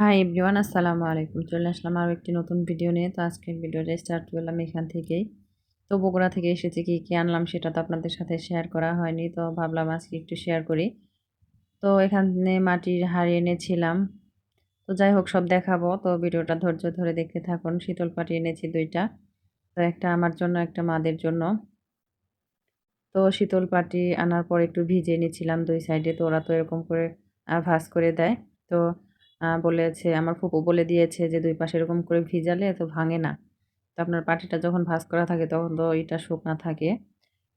Hi everyone আসসালামু আলাইকুম চলে আসলাম আরও একটি নতুন ভিডিও নিয়ে। তো আজকের ভিডিওটা স্টার্ট করলাম এখান থেকেই। তো বগুড়া থেকে এসেছি কী কী আনলাম সেটা তো আপনাদের সাথে শেয়ার করা হয়নি। তো ভাবলাম আজকে একটু শেয়ার করি। তো এখানে মাটির হাড়ি এনেছিলাম। তো যাই হোক, সব দেখাবো। তো ভিডিওটা ধৈর্য ধরে দেখতে থাকুন। শীতল পাটি এনেছি দুইটা। তো একটা আমার জন্য, একটা মাদের জন্য। তো শীতল পাটি আনার পর একটু ভিজে নিয়েছিলাম দুই সাইডে তো ওরা তো এরকম করে ভাজ করে দেয়। তো বলেছে, আমার ফুপু বলে দিয়েছে যে, দুই পাশে এরকম করে ভিজালে তো ভাঙে না। তো আপনার পাটিটা যখন ভাজ করা থাকে, তখন তো এটা শুকনা থাকে।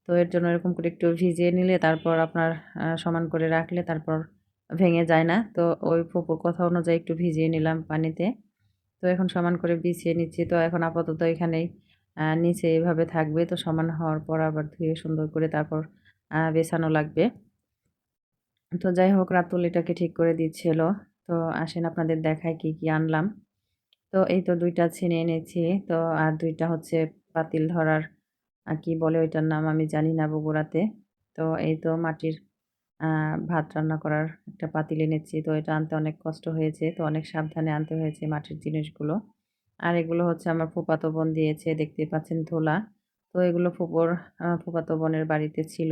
তো এর জন্য এরকম করে একটু ভিজিয়ে নিলে, তারপর আপনার সমান করে রাখলে তারপর ভেঙে যায় না। তো ওই ফুপুর কথা অনুযায়ী একটু ভিজিয়ে নিলাম পানিতে। তো এখন সমান করে বিছিয়ে নিচ্ছি। তো এখন আপাতত এখানেই নিচে এভাবে থাকবে। তো সমান হওয়ার পর আবার ধুয়ে সুন্দর করে তারপর বেছানো লাগবে। তো যাই হোক, রাতুল এটাকে ঠিক করে দিচ্ছিল। তো আসেন আপনাদের দেখায় কি কি আনলাম। তো এই তো দুইটা ছিনে এনেছি। তো আর দুইটা হচ্ছে পাতিল ধরার কি বলে ওইটার নাম আমি জানি না বগুড়াতে। তো এই তো মাটির ভাত রান্না করার একটা পাতিল এনেছি। তো এটা আনতে অনেক কষ্ট হয়েছে। তো অনেক সাবধানে আনতে হয়েছে মাটির জিনিসগুলো। আর এগুলো হচ্ছে আমার ফুপাতো বোন দিয়েছে দেখতে পাচ্ছেন ধোলা। তো এগুলো ফুপোর ফুপাতো বোনের বাড়িতে ছিল।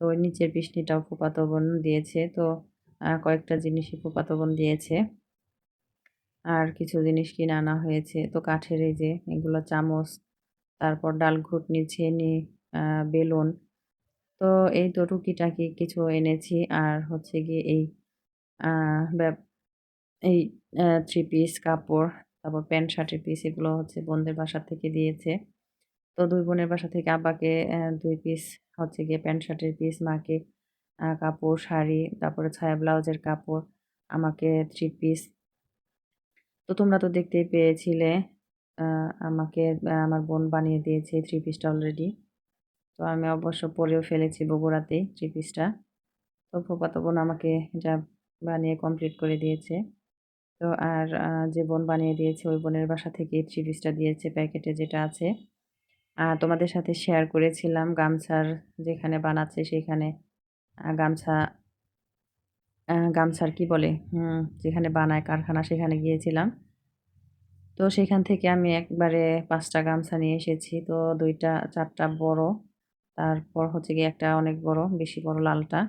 তো নিচের বৃষ্টিটাও ফুপাতো বোন দিয়েছে। তো কয়েকটা জিনিসই ফুপাতো বোন দিয়েছে। আর কিছু জিনিস কিনে আনা হয়েছে। তো কাঠের এই যে, এগুলো চামচ, তারপর ডাল ঘুটনি, ছেনি বেলুন। তো এই তো টুকিটাকি কিছু এনেছি। আর হচ্ছে গিয়ে এই এই থ্রি পিস কাপড়, তারপর প্যান্ট, শার্টের পিস এগুলো হচ্ছে বোনদের বাসা থেকে দিয়েছে। তো দুই বোনের বাসা থেকে আব্বাকে দুই পিস হচ্ছে গিয়ে প্যান্ট, শার্টের পিস মাকে কাপড়, শাড়ি, তারপরে ছায়া ব্লাউজের কাপড়, আমাকে থ্রি পিস তো তোমরা তো দেখতেই পেয়েছিলে আমাকে আমার বোন বানিয়ে দিয়েছে থ্রি পিসটা অলরেডি তো আমি অবশ্য পরেও ফেলেছি বগুড়াতেই থ্রি পিসটা তো ফুপাতো বোন আমাকে এটা বানিয়ে কমপ্লিট করে দিয়েছে। তো আর যে বোন বানিয়ে দিয়েছে ওই বোনের বাসা থেকে থ্রি পিসটা দিয়েছে প্যাকেটে যেটা আছে। আর তোমাদের সাথে শেয়ার করেছিলাম গামছার যেখানে বানাচ্ছে সেখানে। গামছা গামছার কি বলে? যেখানে বানায় কারখানা, সেখানে গিয়েছিলাম। তো সেখান থেকে আমি একবারে পাঁচটা গামছা নিয়ে এসেছি। তো দুইটা, চারটা বড়, তারপর হচ্ছে গিয়ে একটা অনেক বড়, বেশি বড় লালটা।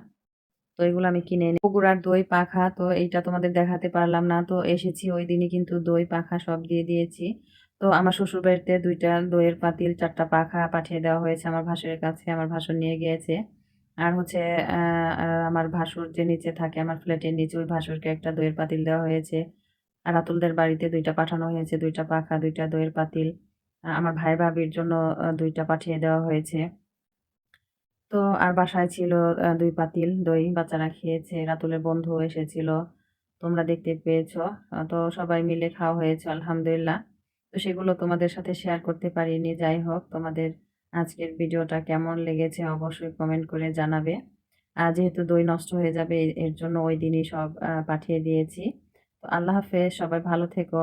তো এগুলো আমি কিনে নিই বগুড়ার দই পাখা, তো এইটা তোমাদের দেখাতে পারলাম না। তো এসেছি ওই দিনই কিন্তু দই, পাখা সব দিয়ে দিয়েছি। তো আমার শ্বশুর বাড়িতে দুইটা দইয়ের পাতিল, চারটা পাখা পাঠিয়ে দেওয়া হয়েছে আমার ভাসুরের কাছে। আমার ভাসুর নিয়ে গিয়েছে। আর হচ্ছে আমার ভাসুর যে নিচে থাকে আমার ফ্ল্যাটের নিচে ওই ভাসুরকে একটা দইয়ের পাতিল দেওয়া হয়েছে। আর রাতুলদের বাড়িতে দুইটা পাঠানো হয়েছে দুইটা পাখা দুইটা দইয়ের পাতিল। আমার ভাই ভাবির জন্য দুইটা পাঠিয়ে দেওয়া হয়েছে। তো আর বাসায় ছিল দুই পাতিল দই বাচ্চারা খেয়েছে রাতুলের বন্ধু এসেছিল। তোমরা দেখতে পেয়েছ তো সবাই মিলে খাওয়া হয়েছে আলহামদুলিল্লাহ। তো সেগুলো তোমাদের সাথে শেয়ার করতে পারিনি যাই হোক তোমাদের আজকের ভিডিওটা কেমন লেগেছে অবশ্যই কমেন্ট করে জানাবে। যেহেতু দই নষ্ট হয়ে যাবে, এর জন্য ওই দিনই সব পাঠিয়ে দিয়েছি। তো আল্লাহ হাফেজ, সবাই ভালো থেকো।